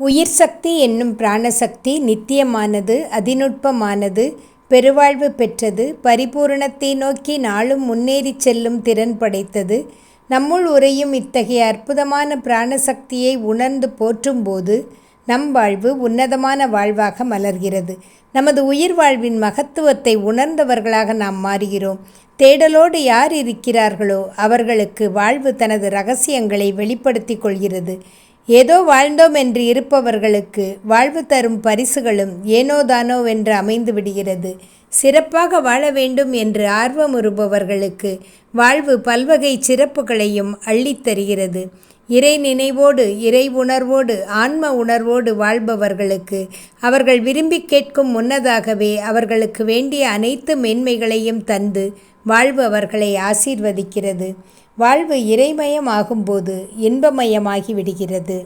உயிர் சக்தி என்னும் பிராணசக்தி நித்தியமானது அதிநுட்பமானது பெருவாழ்வு பெற்றது பரிபூரணத்தை நோக்கி நாளும் முன்னேறிச் செல்லும் திறன் படைத்தது. நம்முள் உரையும் இத்தகைய அற்புதமான பிராணசக்தியை உணர்ந்து போற்றும்போது நம் வாழ்வு உன்னதமான வாழ்வாக மலர்கிறது. நமது உயிர் வாழ்வின் மகத்துவத்தை உணர்ந்தவர்களாக நாம் மாறுகிறோம். தேடலோடு யார் இருக்கிறார்களோ அவர்களுக்கு வாழ்வு தனது ரகசியங்களை வெளிப்படுத்திக் கொள்கிறது. ஏதோ வாழ்ந்தோம் என்று இருப்பவர்களுக்கு வாழ்வு தரும் பரிசுகளும் ஏனோதானோ என்று அமைந்து விடுகிறது. சிறப்பாக வாழ வேண்டும் என்று ஆர்வமுறுபவர்களுக்கு வாழ்வு பல்வகை சிறப்புகளையும் அள்ளித் தருகிறது. இறை நினைவோடு இறை உணர்வோடு ஆன்ம உணர்வோடு வாழ்பவர்களுக்கு அவர்கள் விரும்பி கேட்கும் முன்னதாகவே அவர்களுக்கு வேண்டிய அனைத்து மேன்மைகளையும் தந்து வாழ்வு அவர்களை ஆசீர்வதிக்கிறது. வாழ்வு இறைமயமாகும்போது இன்பமயமாகி விடுகிறது